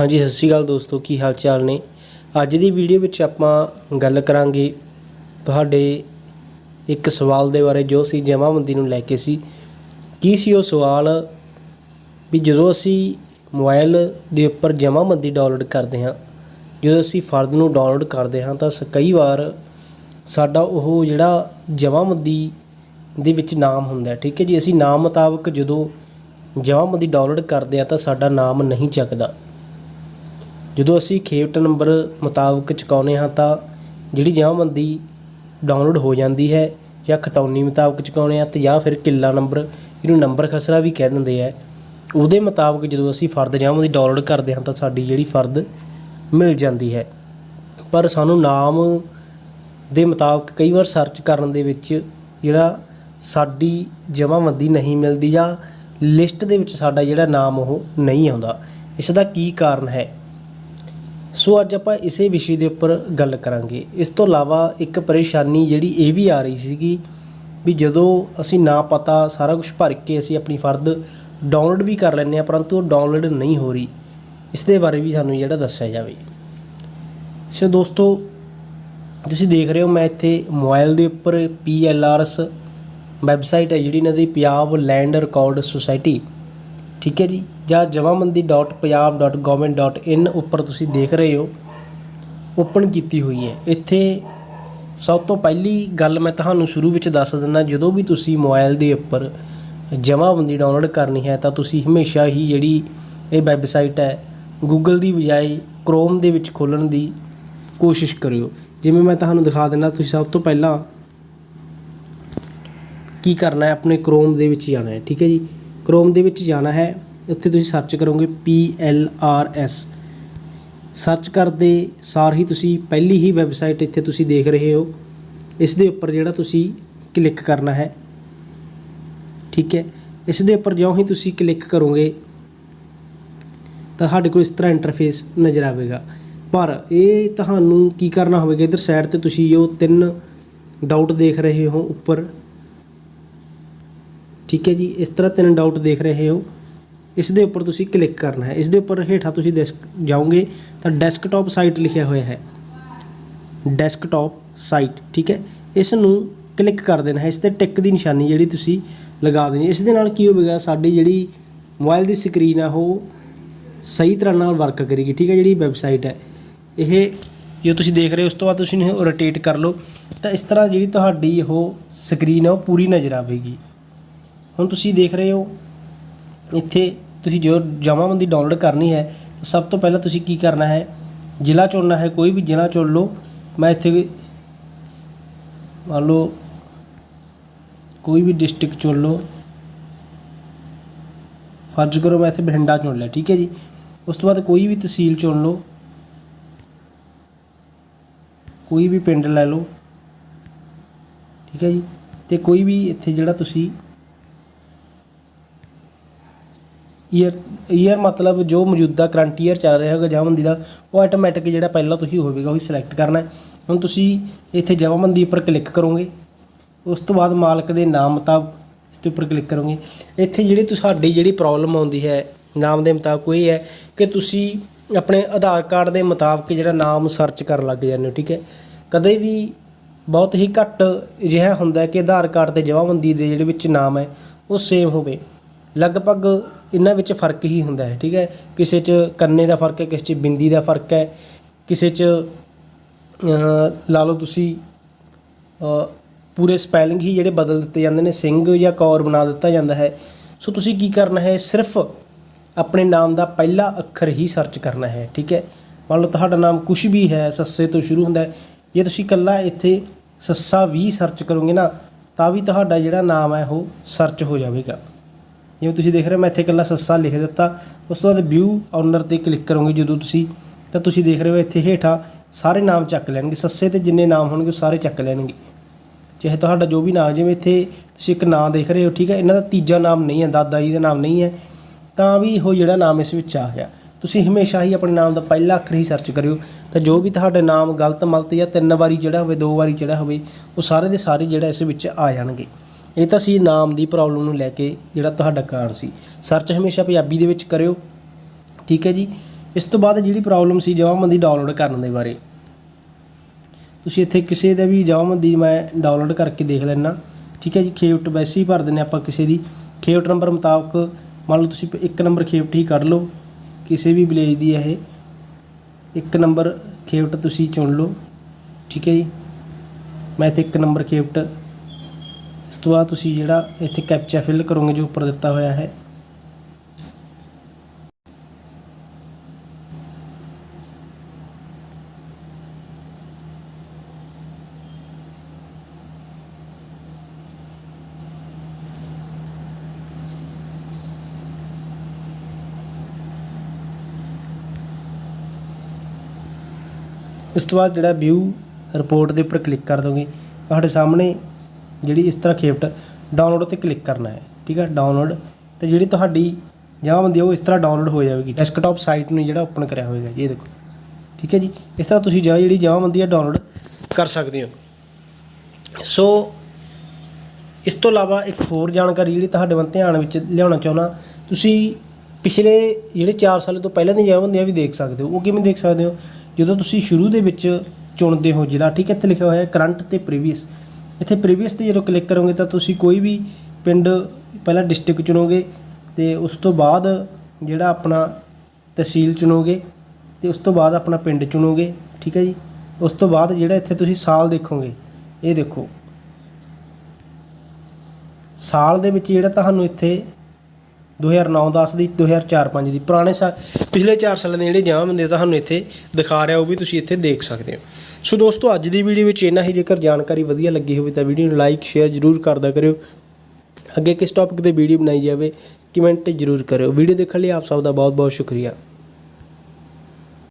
ਹਾਂਜੀ, ਸਤਿ ਸ਼੍ਰੀ ਅਕਾਲ ਦੋਸਤੋ, ਕੀ ਹਾਲ ਚਾਲ ਨੇ? ਅੱਜ ਦੀ ਵੀਡੀਓ ਵਿੱਚ ਆਪਾਂ ਗੱਲ ਕਰਾਂਗੇ ਤੁਹਾਡੇ ਇੱਕ ਸਵਾਲ ਦੇ ਬਾਰੇ ਜੋ ਸੀ ਜਮ੍ਹਾਂਬੰਦੀ ਨੂੰ ਲੈ ਕੇ ਸੀ। ਕੀ ਸੀ ਉਹ ਸਵਾਲ? ਵੀ ਜਦੋਂ ਅਸੀਂ ਮੋਬਾਈਲ ਦੇ ਉੱਪਰ ਜਮ੍ਹਾਂਬੰਦੀ ਡਾਊਨਲੋਡ ਕਰਦੇ ਹਾਂ, ਜਦੋਂ ਅਸੀਂ ਫਰਦ ਨੂੰ ਡਾਊਨਲੋਡ ਕਰਦੇ ਹਾਂ, ਤਾਂ ਸ- ਕਈ ਵਾਰ ਸਾਡਾ ਉਹ ਜਿਹੜਾ ਜਮ੍ਹਾਂਬੰਦੀ ਦੇ ਵਿੱਚ ਨਾਮ ਹੁੰਦਾ ਠੀਕ ਹੈ ਜੀ? ਅਸੀਂ ਨਾਮ ਮੁਤਾਬਕ ਜਦੋਂ ਜਮ੍ਹਾਂਬੰਦੀ ਡਾਊਨਲੋਡ ਕਰਦੇ ਹਾਂ, ਤਾਂ ਸਾਡਾ ਨਾਮ ਨਹੀਂ ਚੱਕਦਾ। ਜਦੋਂ ਅਸੀਂ ਖੇਪਟ ਨੰਬਰ ਮੁਤਾਬਕ ਚੁਕਾਉਂਦੇ ਹਾਂ ਤਾਂ ਜਿਹੜੀ ਜਮ੍ਹਾਂਬੰਦੀ ਡਾਊਨਲੋਡ ਹੋ ਜਾਂਦੀ ਹੈ ਜਾਂ ਖਤੌਣੀ ਮੁਤਾਬਕ ਚੁਕਾਉਂਦੇ ਹਾਂ ਅਤੇ ਜਾਂ ਫਿਰ ਕਿੱਲਾ ਨੰਬਰ, ਇਹਨੂੰ ਨੰਬਰ ਖਸਰਾ ਵੀ ਕਹਿ ਦਿੰਦੇ ਆ। ਉਹਦੇ ਮੁਤਾਬਕ ਜਦੋਂ ਅਸੀਂ ਫਰਦ ਜਮ੍ਹਾਂਬੰਦੀ ਡਾਊਨਲੋਡ ਕਰਦੇ ਹਾਂ ਤਾਂ ਸਾਡੀ ਜਿਹੜੀ ਫਰਦ ਮਿਲ ਜਾਂਦੀ ਹੈ। ਪਰ ਸਾਨੂੰ ਨਾਮ ਦੇ ਮੁਤਾਬਕ ਕਈ ਵਾਰ ਸਰਚ ਕਰਨ ਦੇ ਵਿੱਚ ਜਿਹੜਾ ਸਾਡੀ ਜਮ੍ਹਾਂਬੰਦੀ ਨਹੀਂ ਮਿਲਦੀ ਜਾਂ ਲਿਸਟ ਦੇ ਵਿੱਚ ਸਾਡਾ ਜਿਹੜਾ ਨਾਮ ਉਹ ਨਹੀਂ ਆਉਂਦਾ। ਇਸ ਦਾ ਕੀ ਕਾਰਨ ਹੈ? ਸੋ ਅੱਜ ਆਪਾਂ ਇਸੇ ਵਿਸ਼ੇ ਦੇ ਉੱਪਰ ਗੱਲ ਕਰਾਂਗੇ। ਇਸ ਤੋਂ ਇਲਾਵਾ ਇੱਕ ਪਰੇਸ਼ਾਨੀ ਜਿਹੜੀ ਇਹ ਵੀ ਆ ਰਹੀ ਸੀਗੀ ਵੀ ਜਦੋਂ ਅਸੀਂ ਨਾ ਪਤਾ, ਸਾਰਾ ਕੁਝ ਭਰ ਕੇ ਅਸੀਂ ਆਪਣੀ ਫਰਦ ਡਾਊਨਲੋਡ ਵੀ ਕਰ ਲੈਂਦੇ ਆ ਪਰੰਤੂ ਉਹ ਡਾਊਨਲੋਡ ਨਹੀਂ ਹੋ ਰਹੀ। ਇਸ ਦੇ ਬਾਰੇ ਵੀ ਸਾਨੂੰ ਜਿਹੜਾ ਦੱਸਿਆ ਜਾਵੇ। ਸੋ ਦੋਸਤੋ, ਤੁਸੀਂ ਦੇਖ ਰਹੇ ਹੋ ਮੈਂ ਇੱਥੇ ਮੋਬਾਈਲ ਦੇ ਉੱਪਰ PLRS ਵੈਬਸਾਈਟ ਹੈ, ਜਿਹੜੀ ਇਹਨਾਂ ਦੀ ਪੰਜਾਬ ਲੈਂਡ ਰਿਕਾਰਡ ਸੁਸਾਇਟੀ। ਠੀਕ ਹੈ ਜੀ? ਜਾਂ javaMandi.punjab.government.in ਉੱਪਰ ਤੁਸੀਂ ਦੇਖ ਰਹੇ ਹੋ, ਓਪਨ ਕੀਤੀ ਹੋਈ ਹੈ। ਇੱਥੇ ਸਭ ਤੋਂ ਪਹਿਲੀ ਗੱਲ ਮੈਂ ਤੁਹਾਨੂੰ ਸ਼ੁਰੂ ਵਿੱਚ ਦੱਸ ਦਿੰਦਾ, ਜਦੋਂ ਵੀ ਤੁਸੀਂ ਮੋਬਾਈਲ ਦੇ ਉੱਪਰ ਜਮ੍ਹਾਂਬੰਦੀ ਡਾਊਨਲੋਡ ਕਰਨੀ ਹੈ, ਤਾਂ ਤੁਸੀਂ ਹਮੇਸ਼ਾ ਹੀ ਜਿਹੜੀ ਇਹ ਵੈਬਸਾਈਟ ਹੈ ਗੂਗਲ ਦੀ ਬਜਾਏ ਕ੍ਰੋਮ ਦੇ ਵਿੱਚ ਖੋਲਣ ਦੀ ਕੋਸ਼ਿਸ਼ ਕਰਿਓ। ਜਿਵੇਂ ਮੈਂ ਤੁਹਾਨੂੰ ਦਿਖਾ ਦਿੰਦਾ, ਤੁਸੀਂ ਸਭ ਤੋਂ ਪਹਿਲਾਂ ਕੀ ਕਰਨਾ ਹੈ, ਆਪਣੇ ਕ੍ਰੋਮ ਦੇ ਵਿੱਚ ਜਾਣਾ ਹੈ, ਠੀਕ ਹੈ ਜੀ? ਕ੍ਰੋਮ ਦੇ ਵਿੱਚ ਜਾਣਾ ਹੈ ਉੱਥੇ ਤੁਸੀਂ ਸਰਚ ਕਰੋਗੇ P L R S search ਕਰਦੇ ਸਾਰ ਹੀ ਤੁਸੀਂ ਪਹਿਲੀ ਹੀ ਵੈਬਸਾਈਟ ਇੱਥੇ ਤੁਸੀਂ ਦੇਖ ਰਹੇ ਹੋ। ਇਸ ਦੇ ਉੱਪਰ ਜਿਹੜਾ ਤੁਸੀਂ ਕਲਿੱਕ ਕਰਨਾ ਹੈ, ਠੀਕ ਹੈ? ਇਸ ਦੇ ਉੱਪਰ ਜਿਉਂ ਹੀ ਤੁਸੀਂ ਕਲਿੱਕ ਕਰੋਗੇ, ਤਾਂ ਸਾਡੇ ਕੋਲ ਇਸ ਤਰ੍ਹਾਂ ਇੰਟਰਫੇਸ ਨਜ਼ਰ ਆਵੇਗਾ। ਪਰ ਇਹ ਤੁਹਾਨੂੰ ਕੀ ਕਰਨਾ ਹੋਵੇਗਾ? ਇਧਰ ਸਾਈਡ ਤੇ ਤੁਸੀਂ ਉਹ ਤਿੰਨ ਡਾਊਟ ਦੇਖ ਰਹੇ ਹੋ ਉੱਪਰ। ਠੀਕ ਹੈ ਜੀ? ਇਸ ਤਰ੍ਹਾਂ ਤਿੰਨ ਡਾਊਟ ਦੇਖ ਰਹੇ ਹੋ। ਇਸ ਦੇ ਉੱਪਰ ਤੁਸੀਂ ਕਲਿੱਕ ਕਰਨਾ ਹੈ। ਇਸ ਦੇ ਉੱਪਰ ਹੇਠਾਂ ਤੁਸੀਂ ਡੈਸਕ ਜਾਓਗੇ ਤਾਂ ਡੈਸਕਟਾਪ ਸਾਈਟ ਲਿਖਿਆ ਹੋਇਆ ਹੈ। ਡੈਸਕਟਾਪ ਸਾਈਟ ਠੀਕ ਹੈ? ਇਸ ਨੂੰ ਕਲਿੱਕ ਕਰ ਦੇਣਾ ਹੈ। ਇਸ ਤੇ ਟਿਕ ਦੀ ਨਿਸ਼ਾਨੀ ਜਿਹੜੀ ਤੁਸੀਂ ਲਗਾ ਦੇਣੀ ਇਸ ਦੇ ਨਾਲ ਕੀ ਹੋਵੇਗਾ? ਸਾਡੀ ਜਿਹੜੀ ਮੋਬਾਈਲ ਦੀ ਸਕਰੀਨ ਆ, ਉਹ ਸਹੀ ਤਰ੍ਹਾਂ ਨਾਲ ਵਰਕ ਕਰੇਗੀ। ਠੀਕ ਹੈ? ਜਿਹੜੀ ਵੈਬਸਾਈਟ ਹੈ। ਇਹ ਜੋ ਤੁਸੀਂ ਦੇਖ ਰਹੇ ਹੋ, ਉਸ ਤੋਂ ਬਾਅਦ ਤੁਸੀਂ ਇਹਨੂੰ ਰੋਟੇਟ ਕਰ ਲਓ। ਤਾਂ ਇਸ ਤਰ੍ਹਾਂ ਜਿਹੜੀ ਤੁਹਾਡੀ ਉਹ ਸਕਰੀਨ ਹੈ ਉਹ ਪੂਰੀ ਨਜ਼ਰ ਆਵੇਗੀ। ਹੁਣ ਤੁਸੀਂ ਦੇਖ ਰਹੇ ਹੋ, ਇੱਥੇ ਤੁਸੀਂ ਜੋ ਜਮ੍ਹਾਂਬੰਦੀ ਡਾਊਨਲੋਡ ਕਰਨੀ ਹੈ, ਸਭ ਤੋਂ ਪਹਿਲਾਂ ਤੁਸੀਂ ਕੀ ਕਰਨਾ ਹੈ? ਜ਼ਿਲ੍ਹਾ ਚੁਣਨਾ ਹੈ, ਕੋਈ ਵੀ ਜ਼ਿਲ੍ਹਾ ਚੁਣ ਲਓ। ਮੈਂ ਇੱਥੇ ਮੰਨ ਲਓ, ਕੋਈ ਵੀ ਡਿਸਟ੍ਰਿਕਟ ਚੁਣ ਲਓ। ਫਰਜ਼ ਕਰੋ ਮੈਂ ਇੱਥੇ ਬਠਿੰਡਾ ਚੁਣ ਲਿਆ, ਠੀਕ ਹੈ ਜੀ? ਉਸ ਤੋਂ ਬਾਅਦ ਕੋਈ ਵੀ ਤਹਿਸੀਲ ਚੁਣ ਲਓ। ਕੋਈ ਵੀ ਪਿੰਡ ਲੈ ਲਓ। ਠੀਕ ਹੈ ਜੀ? ਤੇ ਕੋਈ ਵੀ ਇੱਥੇ ਜਿਹੜਾ ਤੁਸੀਂ ਈਅਰ ਈਅਰ ਮਤਲਬ ਜੋ ਮੌਜੂਦਾ ਕਰੰਟ ਈਅਰ ਚੱਲ ਰਿਹਾ ਹੋਗਾ ਜਮ੍ਹਾਂਬੰਦੀ ਦਾ, ਉਹ ਆਟੋਮੈਟਿਕ ਜਿਹੜਾ ਪਹਿਲਾਂ ਤੁਸੀਂ ਹੋਵੇਗਾ, ਉਹੀ ਸਿਲੈਕਟ ਕਰਨਾ ਹੁਣ ਤੁਸੀਂ ਇੱਥੇ ਜਮ੍ਹਾਂਬੰਦੀ ਉੱਪਰ ਕਲਿੱਕ ਕਰੋਗੇ, ਉਸ ਤੋਂ ਬਾਅਦ ਮਾਲਕ ਦੇ ਨਾਮ ਮੁਤਾਬਕ ਇਸ ਦੇ ਉੱਪਰ ਕਲਿੱਕ ਕਰੋਗੇ। ਇੱਥੇ ਜਿਹੜੀ ਤੁਹਾਡੀ ਜਿਹੜੀ ਪ੍ਰੋਬਲਮ ਆਉਂਦੀ ਹੈ, ਨਾਮ ਦੇ ਮੁਤਾਬਕ ਇਹ ਹੈ ਕਿ ਤੁਸੀਂ ਆਪਣੇ ਆਧਾਰ ਕਾਰਡ ਦੇ ਮੁਤਾਬਕ ਜਿਹੜਾ ਨਾਮ ਸਰਚ ਕਰਨ ਲੱਗ ਜਾਂਦੇ ਹੋ, ਠੀਕ ਹੈ। ਕਦੇ ਵੀ ਬਹੁਤ ਹੀ ਘੱਟ ਅਜਿਹਾ ਹੁੰਦਾ ਕਿ ਆਧਾਰ ਕਾਰਡ ਤੇ ਜਮ੍ਹਾਂਬੰਦੀ ਦੇ ਜਿਹੜੇ ਵਿੱਚ ਨਾਮ ਹੈ, ਉਹ ਸੇਮ ਹੋਵੇ। ਲਗਭਗ ਇਹਨਾਂ ਵਿੱਚ ਫ਼ਰਕ ਹੀ ਹੁੰਦਾ ਹੈ, ਠੀਕ ਹੈ? ਕਿਸੇ 'ਚ ਕੰਨੇ ਦਾ ਫ਼ਰਕ ਹੈ, ਕਿਸੇ 'ਚ ਬਿੰਦੀ ਦਾ ਫ਼ਰਕ ਹੈ, ਕਿਸੇ 'ਚ ਲਾ ਲਓ ਤੁਸੀਂ ਪੂਰੇ ਸਪੈਲਿੰਗ ਹੀ ਜਿਹੜੇ ਬਦਲ ਦਿੱਤੇ ਜਾਂਦੇ ਨੇ, ਸਿੰਘ ਜਾਂ ਕੌਰ ਬਣਾ ਦਿੱਤਾ ਜਾਂਦਾ ਹੈ। ਸੋ ਤੁਸੀਂ ਕੀ ਕਰਨਾ ਹੈ? ਸਿਰਫ ਆਪਣੇ ਨਾਮ ਦਾ ਪਹਿਲਾ ਅੱਖਰ ਹੀ ਸਰਚ ਕਰਨਾ ਹੈ, ਠੀਕ ਹੈ? ਮੰਨ ਲਓ ਤੁਹਾਡਾ ਨਾਮ ਕੁਛ ਵੀ ਹੈ, ਸੱਸੇ ਤੋਂ ਸ਼ੁਰੂ ਹੁੰਦਾ ਹੈ। ਜੇ ਤੁਸੀਂ ਇਕੱਲਾ ਇੱਥੇ ਸੱਸਾ ਵੀ ਸਰਚ ਕਰੋਗੇ ਨਾ, ਤਾਂ ਵੀ ਤੁਹਾਡਾ ਜਿਹੜਾ ਨਾਮ ਹੈ ਉਹ ਸਰਚ ਹੋ ਜਾਵੇਗਾ। ਜਿਵੇਂ ਤੁਸੀਂ ਦੇਖ ਰਹੇ ਹੋ, ਮੈਂ ਇੱਥੇ ਇਕੱਲਾ ਸੱਸਾ ਲਿਖ ਦਿੱਤਾ। ਉਸ ਤੋਂ ਬਾਅਦ ਵਿਊ ਓਨਰ ਤੇ ਕਲਿੱਕ ਕਰੋਗੇ ਜਦੋਂ ਤੁਸੀਂ। ਤਾਂ ਤੁਸੀਂ ਦੇਖ ਰਹੇ ਹੋ, ਇੱਥੇ ਹੇਠਾਂ ਸਾਰੇ ਨਾਮ ਚੱਕ ਲੈਣਗੇ। ਸੱਸੇ ਤੇ ਜਿੰਨੇ ਨਾਮ ਹੋਣਗੇ, ਉਹ ਸਾਰੇ ਚੱਕ ਲੈਣਗੇ। ਚਾਹੇ ਤੁਹਾਡਾ ਜੋ ਵੀ ਨਾਮ, ਜਿਵੇਂ ਇੱਥੇ ਤੁਸੀਂ ਇੱਕ ਨਾਮ ਦੇਖ ਰਹੇ ਹੋ, ਠੀਕ ਹੈ? ਇਹਨਾਂ ਦਾ ਤੀਜਾ ਨਾਮ ਨਹੀਂ ਹੈ, ਦਾਦਾ ਜੀ ਦਾ ਨਾਮ ਨਹੀਂ ਹੈ। ਤਾਂ ਵੀ ਉਹ ਜਿਹੜਾ ਨਾਮ ਇਸ ਵਿੱਚ ਆ ਗਿਆ। ਤੁਸੀਂ ਹਮੇਸ਼ਾ ਹੀ ਆਪਣੇ ਨਾਮ ਦਾ ਪਹਿਲਾ ਅੱਖਰ ਹੀ ਸਰਚ ਕਰਿਓ। ਤਾਂ ਜੋ ਵੀ ਤੁਹਾਡਾ ਨਾਮ ਗਲਤ, ਮਲਤ ਜਾਂ ਤਿੰਨ ਵਾਰੀ ਜਿਹੜਾ ਹੋਵੇ, ਦੋ ਵਾਰੀ ਜਿਹੜਾ ਹੋਵੇ, ਉਹ ਸਾਰੇ ਦੇ ਸਾਰੇ ਜਿਹੜਾ ਇਸ ਵਿੱਚ ਆ ਜਾਣਗੇ। ਇਹ ਤਾਂ ਸੀ ਨਾਮ ਦੀ ਪ੍ਰੋਬਲਮ ਨੂੰ ਲੈ ਕੇ ਜਿਹੜਾ ਤੁਹਾਡਾ ਕਾਰਨ ਸੀ। ਸਰਚ ਹਮੇਸ਼ਾ ਪੰਜਾਬੀ ਦੇ ਵਿੱਚ ਕਰਿਓ। ਠੀਕ ਹੈ ਜੀ? ਇਸ ਤੋਂ ਬਾਅਦ ਜਿਹੜੀ ਪ੍ਰੋਬਲਮ ਸੀ ਜਮਾਬੰਦੀ ਡਾਊਨਲੋਡ ਕਰਨ ਦੇ ਬਾਰੇ। ਤੁਸੀਂ ਇੱਥੇ ਕਿਸੇ ਦਾ ਵੀ ਜਮਾਬੰਦੀ ਮੈਂ ਡਾਊਨਲੋਡ ਕਰਕੇ ਦੇਖ ਲੈਣਾ ਠੀਕ ਹੈ ਜੀ? ਖੇਵਟ ਵੈਸੇ ਹੀ ਭਰ ਦਿੰਦੇ ਆਪਾਂ ਕਿਸੇ ਦੀ। ਖੇਵਟ ਨੰਬਰ ਮੁਤਾਬਕ ਮੰਨ ਲਓ ਤੁਸੀਂ ਇੱਕ ਨੰਬਰ ਖੇਵਟ ਹੀ ਕੱਢ ਲਓ। ਕਿਸੇ ਵੀ ਵਿਲੇਜ ਦੀ ਹੈ ਇਹ। ਇੱਕ ਨੰਬਰ ਖੇਵਟ ਤੁਸੀਂ ਚੁਣ ਲਓ। ਠੀਕ ਹੈ ਜੀ? ਮੈਂ ਇੱਥੇ ਇੱਕ ਨੰਬਰ ਖੇਵਟ ਇਸ ਤੋਂ ਬਾਅਦ ਤੁਸੀਂ ਜਿਹੜਾ ਇੱਥੇ ਕੈਪਚਾ ਫਿਲ ਕਰੋਗੇ ਜੋ ਉੱਪਰ ਦਿੱਤਾ ਹੋਇਆ ਹੈ। ਇਸ ਤੋਂ ਬਾਅਦ ਜਿਹੜਾ ਵਿਊ ਰਿਪੋਰਟ ਦੇ ਉੱਪਰ ਕਲਿੱਕ ਕਰ ਦੋਗੇ, ਤੁਹਾਡੇ ਸਾਹਮਣੇ ਜਿਹੜੀ ਇਸ ਤਰ੍ਹਾਂ ਖੇਪਟ ਡਾਊਨਲੋਡ ਤੇ ਕਲਿੱਕ ਕਰਨਾ ਹੈ, ਠੀਕ ਹੈ? ਡਾਊਨਲੋਡ ਤੇ ਜਿਹੜੀ ਤੁਹਾਡੀ ਜਮਾਬੰਦੀ ਹੈ, ਉਹ ਇਸ ਤਰ੍ਹਾਂ ਡਾਊਨਲੋਡ ਹੋ ਜਾਵੇਗੀ। ਡੈਸਕਟਾਪ ਸਾਈਟ ਨੂੰ ਜਿਹੜਾ ਓਪਨ ਕਰਿਆ ਹੋਵੇਗਾ ਜੀ ਇਹ ਦੇਖੋ। ਠੀਕ ਹੈ ਜੀ? ਇਸ ਤਰ੍ਹਾਂ ਤੁਸੀਂ ਜਾ ਜਿਹੜੀ ਜਮਾਬੰਦੀ ਹੈ ਡਾਊਨਲੋਡ ਕਰ ਸਕਦੇ ਹੋ। ਸੋ ਇਸ ਤੋਂ ਇਲਾਵਾ ਇੱਕ ਹੋਰ ਜਾਣਕਾਰੀ ਜਿਹੜੀ ਤੁਹਾਡੇ ਵੱਲ ਧਿਆਨ ਵਿੱਚ ਲਿਆਉਣਾ ਚਾਹੁੰਦਾ, ਤੁਸੀਂ ਪਿਛਲੇ ਜਿਹੜੇ 4 ਸਾਲ ਤੋਂ ਪਹਿਲਾਂ ਦੀਆਂ ਜਮਾਬੰਦੀਆਂ ਵੀ ਦੇਖ ਸਕਦੇ ਹੋ। ਉਹ ਕਿਵੇਂ ਦੇਖ ਸਕਦੇ ਹੋ? ਜਦੋਂ ਤੁਸੀਂ ਸ਼ੁਰੂ ਦੇ ਵਿੱਚ ਚੁਣਦੇ ਹੋ ਜ਼ਿਲ੍ਹਾ, ਠੀਕ ਹੈ? ਇੱਥੇ ਲਿਖਿਆ ਹੋਇਆ ਹੈ, ਕਰੰਟ ਤੇ ਪ੍ਰੀਵੀਅਸ ਇੱਥੇ ਪ੍ਰੀਵੀਅਸ ਤੇ ਜਦੋਂ ਕਲਿੱਕ ਕਰੋਗੇ ਤਾਂ ਤੁਸੀਂ ਕੋਈ ਵੀ ਪਿੰਡ ਪਹਿਲਾਂ ਡਿਸਟ੍ਰਿਕਟ ਚੁਣੋਗੇ ਤੇ ਉਸ ਤੋਂ ਬਾਅਦ ਜਿਹੜਾ ਆਪਣਾ ਤਹਿਸੀਲ ਚੁਣੋਗੇ ਤੇ ਉਸ ਤੋਂ ਬਾਅਦ ਆਪਣਾ ਪਿੰਡ ਚੁਣੋਗੇ, ਠੀਕ ਹੈ ਜੀ? ਉਸ ਤੋਂ ਬਾਅਦ ਜਿਹੜਾ ਇੱਥੇ ਤੁਸੀਂ ਸਾਲ ਦੇਖੋਗੇ, ਇਹ ਦੇਖੋ। ਸਾਲ ਦੇ ਵਿੱਚ ਜਿਹੜਾ ਤੁਹਾਨੂੰ ਇੱਥੇ 2009-10 ਦੀ 2004-5 ਦੀ ਪੁਰਾਣੇ ਸਾਲ ਪਿਛਲੇ 4 ਸਾਲਾਂ ਦੇ ਜਿਹੜੇ ਜਾਮ ਜਮਾਬੰਦੀ ਤੁਹਾਨੂੰ ਇੱਥੇ ਦਿਖਾ ਰਿਹਾ ਉਹ ਵੀ ਤੁਸੀਂ ਇੱਥੇ ਦੇਖ ਸਕਦੇ ਹੋ। ਸੋ ਦੋਸਤੋ, ਅੱਜ ਦੀ ਵੀਡੀਓ ਵਿੱਚ ਇੰਨਾ ਹੀ। ਜੇਕਰ ਜਾਣਕਾਰੀ ਵਧੀਆ ਲੱਗੀ ਹੋਵੇ ਤਾਂ ਵੀਡੀਓ ਨੂੰ ਲਾਈਕ ਸ਼ੇਅਰ ਜ਼ਰੂਰ ਕਰਦਾ ਕਰਿਓ। ਅੱਗੇ ਕਿਸ ਟੌਪਿਕ ਤੇ ਵੀਡੀਓ ਬਣਾਈ ਜਾਵੇ ਕਮੈਂਟ ਜ਼ਰੂਰ ਕਰਿਓ। ਵੀਡੀਓ ਦੇਖਣ ਲਈ ਆਪ ਸਭ ਦਾ ਬਹੁਤ ਬਹੁਤ ਸ਼ੁਕਰੀਆ।